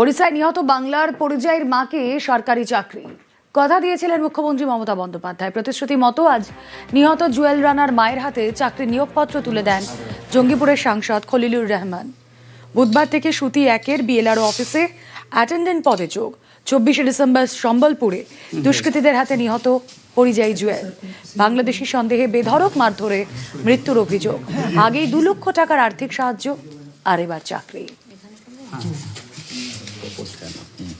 ওড়িশায় নিহত বাংলার পরিযায়ীর মাকে সরকারি চাকরি। কথা দিয়েছিলেন মুখ্যমন্ত্রী মমতা বন্দ্যোপাধ্যায়। প্রতিশ্রুতি মতো আজ নিহত জুয়েল রানার মায়ের হাতে চাকরি নিয়োগপত্র তুলে দেন জঙ্গিপুরের সাংসদ খলিলুর রহমান। বুধবার থেকে সুতি একের বিএলআরও অফিসে অ্যাটেন্ডেন্ট পদে যোগ। চব্বিশে ডিসেম্বর সম্বলপুরে দুষ্কৃতীদের হাতে নিহত পরিযায়ী জুয়েল। বাংলাদেশি সন্দেহে বেধড়ক মারধরে মৃত্যুর অভিযোগ। আগেই দু লক্ষ টাকার আর্থিক সাহায্য, আর এবার চাকরি। তিন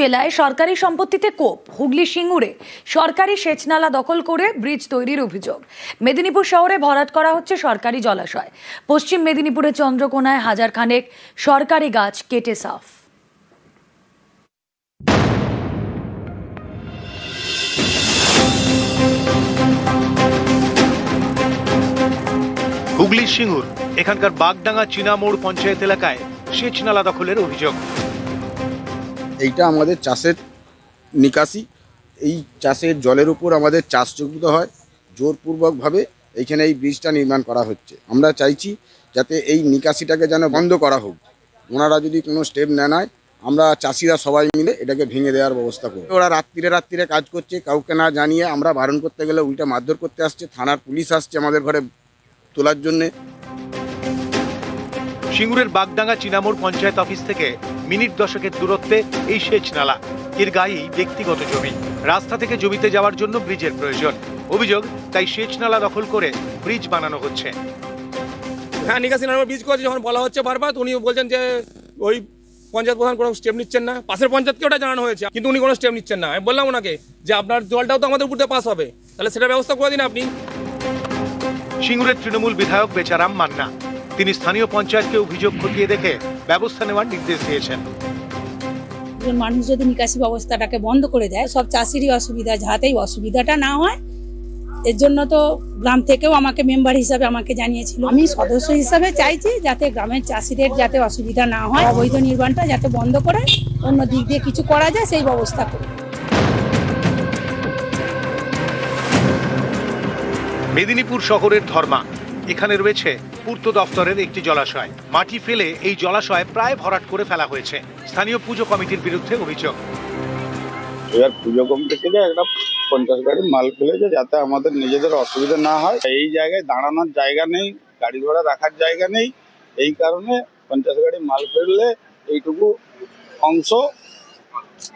জেলায় সরকারি সম্পত্তিতে কোপ, হুগলি সিঙ্গুরে। সরকারি সেচনালা দখল করে ব্রিজ তৈরির অভিযোগ। মেদিনীপুর শহরে ভরাট করা হচ্ছে সরকারি জলাশয়। পশ্চিম মেদিনীপুরের চন্দ্রকোনায় হাজার খানেক সরকারি গাছ কেটে সাফ। হুগলির সিঙ্গুর, এখানকার বাগডাঙ্গা চীনামোড় পঞ্চায়েত এলাকায় সেচ নালা দখলের অভিযোগ। এইটা আমাদের চাষের নিকাশি। এই চাষের জলের উপর আমাদের চাষযোগ্য হয়, জোরপূর্বকভাবে এইখানে এই ব্রিজটা নির্মাণ করা হচ্ছে। আমরা চাইছি যাতে এই নিকাশিটাকে যেন বন্ধ করা হোক। ওনারা যদি কোনো স্টেপ না নেয় আমরা চাষিরা সবাই মিলে এটাকে ভেঙে দেওয়ার ব্যবস্থা করব। ওরা রাত্রিরে রাত্রিরে কাজ করছে, কাউকে না জানিয়ে আমরা বারণ করতে গেলে উল্টা মারধর করতে আসছে, থানার পুলিশ আসছে আমাদের ঘরে তোলার জন্যে। সিঙ্গুরের বাগডাঙ্গা চীনামোড় পঞ্চায়েত অফিস থেকে মিনিট দশকের দূরত্বে এই সেচ নালা এর গায়েই ব্যক্তিগত জমি। রাস্তা থেকে জমিতে যাওয়ার জন্য ব্রিজের প্রয়োজন। অভিযোগ তাই সেচ নালা দখল করে ব্রিজ বানানো হচ্ছে। হ্যাঁ নিকাশি নাম্বার বীজ করেছে যখন বলা হচ্ছে বারবার উনি বলছেন যে ওই পঞ্চায়েত প্রধান কোনো স্টেপ নিচ্ছেন না। পাশের পঞ্চায়েতকে ওটা জানানো হয়েছে কিন্তু উনি কোনো স্টেপ নিচ্ছেন না। আমি বললাম ওনাকে যে আপনার জলটাও তো আমাদের উপর পাস হবে। তাহলে সেটা ব্যবস্থা করে দিন আপনি। সিঙ্গুরের তৃণমূল বিধায়ক বেচারাম মান্না। তিনি স্থানীয় পঞ্চায়েতকে অভিযোগ খতিয়ে দেখে ব্যবস্থা নেওয়ার নির্দেশ দিয়েছেন। মানুষ যদি নিকাশি ব্যবস্থাটাকে বন্ধ করে দেয় সব চাষিরই অসুবিধা যাতেই অসুবিধাটা না হয় এর জন্য তো গ্রাম থেকেও আমাকে মেম্বার হিসাবে আমাকে জানিয়েছিল। আমি সদস্য হিসাবে চাইছি যাতে গ্রামের চাষিদের যাতে অসুবিধা না হয় অবৈধ নির্মাণটা যাতে বন্ধ করে অন্য দিক দিয়ে কিছু করা যায় সেই ব্যবস্থা করে মেদিনীপুর শহরের ধর্মা এখানে রয়েছে পূর্ত দফতরের একটি জলাশয়। মাটি ফেলে এই জলাশয় প্রায় ভরাট করে ফেলা হয়েছে। স্থানীয় পুজো কমিটির বিরুদ্ধে অভিযোগ। এবার পুজো কমিটি থেকে একটা পঞ্চাশ গাড়ি মাল ফেলেছে যাতে আমাদের নিজেদের অসুবিধা না হয়। এই জায়গায় দাঁড়ানোর জায়গা নেই গাড়ি ঘোড়া রাখার জায়গা নেই। এই কারণে পঞ্চাশ গাড়ি মাল ফেললে এইটুকু অংশ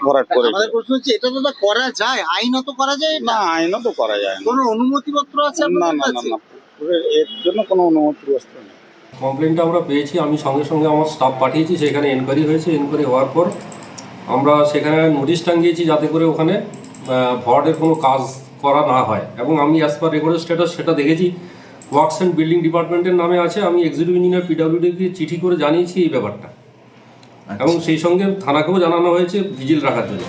ভরাট করে আমাদের প্রশ্ন হচ্ছে এটা দাদা করা যায়? আইনত করা যায় না? না আইনও তো করা যায় না। কোনো অনুমতিপত্র আছে না না না এর জন্য কোনো অনুমতি ব্যবস্থা নেই। কমপ্লেনটা আমরা পেয়েছি আমি সঙ্গে সঙ্গে আমার স্টাফ পাঠিয়েছি সেখানে এনকোয়ারি হয়েছে এনকোয়ারি হওয়ার পর আমরা সেখানে নোটিশ টাঙ্গিয়েছি যাতে করে ওখানে ভরাটের কোনো কাজ করা না হয়। এবং আমি অ্যাজ পার রেকর্ডের স্ট্যাটাস সেটা দেখেছি ওয়ার্কস অ্যান্ড বিল্ডিং ডিপার্টমেন্টের নামে আছে আমি এক্সিকিউটিভ ইঞ্জিনিয়ার পিডব্লিউডিকে চিঠি করে জানিয়েছি এই ব্যাপারটা। এবং সেই সঙ্গে থানাকেও জানানো হয়েছে ভিজিল রাখার জন্য।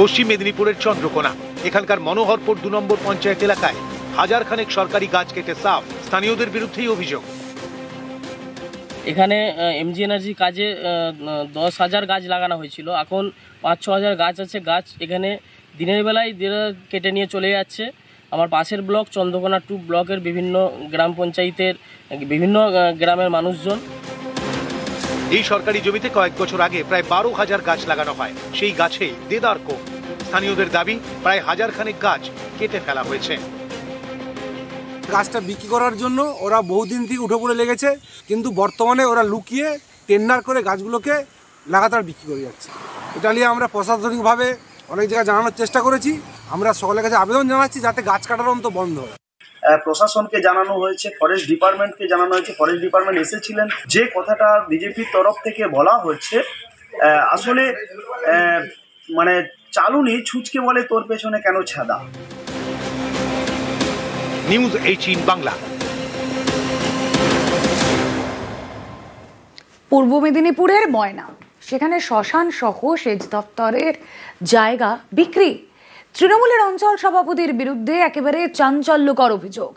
পশ্চিম মেদিনীপুরের চন্দ্রকোনা। এখানকার মনোহরপুর দু নম্বর পঞ্চায়েত এলাকায় হাজার খানেক সরকারি গাছ কেটে সাফ, স্থানীয়দের বিরুদ্ধেই অভিযোগ। এখানে এমজি এনার্জি কাজে দশ হাজার গাছ লাগানো হয়েছিল। এখন পাঁচ, ছ হাজার গাছ আছে। গাছ এখানে দিনের বেলায় কেটে নিয়ে চলে যাচ্ছে। আমার পাশের ব্লক চন্দ্রকোনা টু ব্লকের বিভিন্ন গ্রাম পঞ্চায়েতের, বিভিন্ন গ্রামের মানুষজন এই সরকারি জমিতে কয়েক বছর আগে প্রায় বারো হাজার গাছ লাগানো হয়। সেই গাছে দেদার কোপ। স্থানীয়দের দাবি, প্রায় হাজার খানেক গাছ কেটে ফেলা হয়েছে। গাছটা বিক্রি করার জন্য ওরা বহুদিন থেকে উঠে পড়ে লেগেছে, কিন্তু বর্তমানে ওরা লুকিয়ে টেন্ডার করে গাছগুলোকে লাগাতার বিক্রি করে যাচ্ছে। এটা নিয়ে আমরা প্রশাসনিকভাবে অনেক জায়গায় জানানোর চেষ্টা করেছি। আমরা সকলের কাছে আবেদন জানাচ্ছি যাতে গাছ কাটার অন্ত বন্ধ হয়। প্রশাসনকে জানানো হয়েছে ফরেস্ট ডিপার্টমেন্টকে জানানো হয়েছে ফরেস্ট ডিপার্টমেন্ট এসেছিলেন। যে কথাটা বিজেপির তরফ থেকে বলা হচ্ছে আসলে মানে চালুনি ছুচকে বলে তোর পেছনে কেন ছাদা? নিউজ এইটিন বাংলা পূর্ব মেদিনীপুরের ময়না সেখানে শ্মশান সহ সেচ দপ্তরের জায়গা বিক্রি তৃণমূলের অঞ্চল সভাপতির বিরুদ্ধে একেবারে চাঞ্চল্যকর অভিযোগ।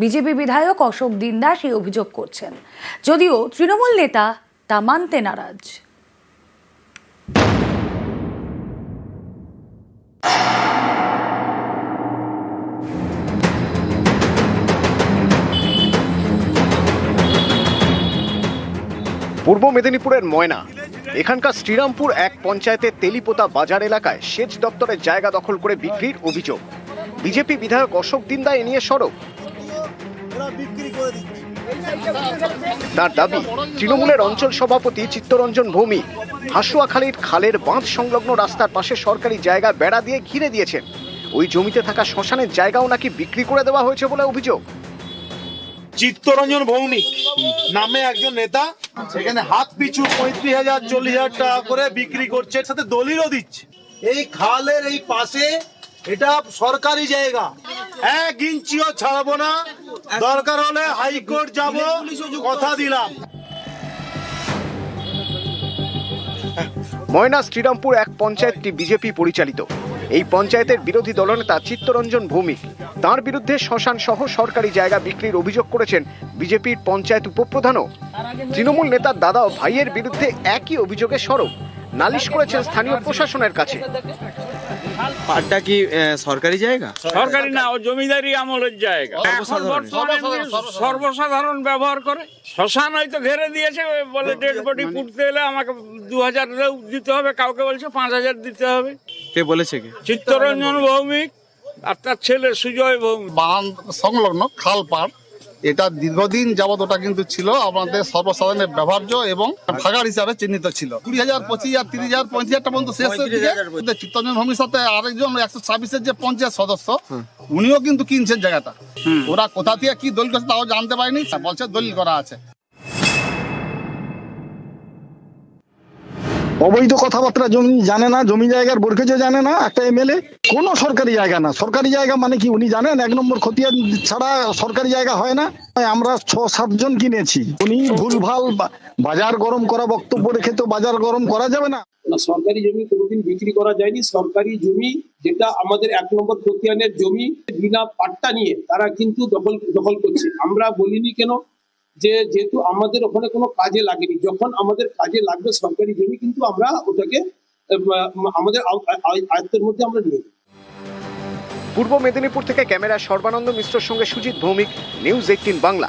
বিজেপি বিধায়ক অশোক দিনদাস এই অভিযোগ করছেন। যদিও তৃণমূল নেতা তা মানতে নারাজ। পূর্ব মেদিনীপুরের ময়না। এখানকার শ্রীরামপুর এক পঞ্চায়েতের তেলিপোতা বাজার এলাকায় সেচ দপ্তরের জায়গা দখল করে বিক্রির অভিযোগ। বিজেপি বিধায়ক অশোক দিন্দা এ নিয়ে সরব। তার দাবি, তৃণমূলের অঞ্চল সভাপতি চিত্তরঞ্জন ভৌমিক হাসুয়াখালীর খালের বাঁধ সংলগ্ন রাস্তার পাশে সরকারি জায়গা বেড়া দিয়ে ঘিরে দিয়েছেন। ওই জমিতে থাকা শ্মশানের জায়গাও নাকি বিক্রি করে দেওয়া হয়েছে বলে অভিযোগ। চিত্তরঞ্জন ভৌমিক নামে একজন নেতা সেখানে হাত পিছু পঁয়ত্রিশ হাজার, চল্লিশ হাজার টাকা করে বিক্রি করছে সাথে দলিলও দিচ্ছে। এই খালের এই পাশে এটা সরকারি জায়গা। এক ইঞ্চিও ছাড়বো না, দরকার হলে হাইকোর্ট যাব, কথা দিলাম। ময়না শ্রীরামপুর এক পঞ্চায়েতটি বিজেপি পরিচালিত। এই পঞ্চায়েতের বিরোধী দলনেতা চিত্তরঞ্জন ভৌমিক তার বিরুদ্ধে শ্মশান সহ সরকারি জায়গা বিক্রির অভিযোগ করেছেন বিজেপির পঞ্চায়েত উপপ্রধানও। তৃণমূল নেতার দাদাও ভাইয়ের বিরুদ্ধে একই অভিযোগে সরব। নালিশ করেছেন স্থানীয় প্রশাসনের কাছে। পাটটা কি সরকারি জায়গা? সরকারি না ও জমিদারি আমলের জায়গা। সর্বসাধারণ। ব্যবহার করে শ্মশান হয়তো ঘেরে দিয়েছে বলে ডেড বডি পুঁততে এলে আমাকে দু হাজার দিতে হবে কাউকে বলছে পাঁচ হাজার দিতে হবে। কে বলেছে কি? চিত্তরঞ্জন ভৌমিক আর তার ছেলে সুজয় ভৌমিক বান সংলগ্ন খাল পাড় এটা দীর্ঘদিন যাবৎ ওটা কিন্তু ছিল আমাদের সর্বসাধারণের ব্যবহার্য এবং ভাগার হিসাবে চিহ্নিত ছিল। কুড়ি হাজার পঁচিশ হাজার তিরিশ হাজার পঁয়ত্রিশ হাজার পর্যন্ত শেষ দিকে চিত্তরঞ্জন ভূমির সাথে আরেকজন একশো ছাব্বিশের যে পঞ্চায়েত সদস্য উনিও কিন্তু কিনছেন জায়গাটা। ওরা কোথা থেকে কি দলিল করছে তাও জানতে পারিনি। বলছে দলিল করা আছে। অবৈধ কথাবার্তা জমি জানে না, জমি জায়গার বরখেজও জানে না, একটা এমএলএ। কোনো সরকারি জায়গা না। সরকারি জায়গা মানে কি উনি জানেন? এক নম্বর খতিয়ান ছাড়া সরকারি জায়গা হয় না। আমরা ছ সাতজন কিনেছি। উনি ভুলভাল বাজার গরম করা বক্তব্য রেখে তো বাজার গরম করা যাবে না, সরকারি জমি কোনোদিন বিক্রি করা যায়নি। সরকারি জমি যেটা আমাদের এক নম্বর খতিয়ানের জমি, বিনা পাট্টা নিয়ে তারা কিন্তু দখল দখল করছে। আমরা বলিনি কেন? যে যেহেতু আমাদের ওখানে কোনো কাজে লাগেনি, যখন আমাদের কাজে লাগবে সরকারি জমি, কিন্তু আমরা ওটাকে আমাদের আয়ত্তের মধ্যে আমরা নিয়ে পূর্ব মেদিনীপুর থেকে ক্যামেরা সর্বানন্দ মিশ্রর সঙ্গে সুজিত ভৌমিক, নিউজ এইটিন বাংলা।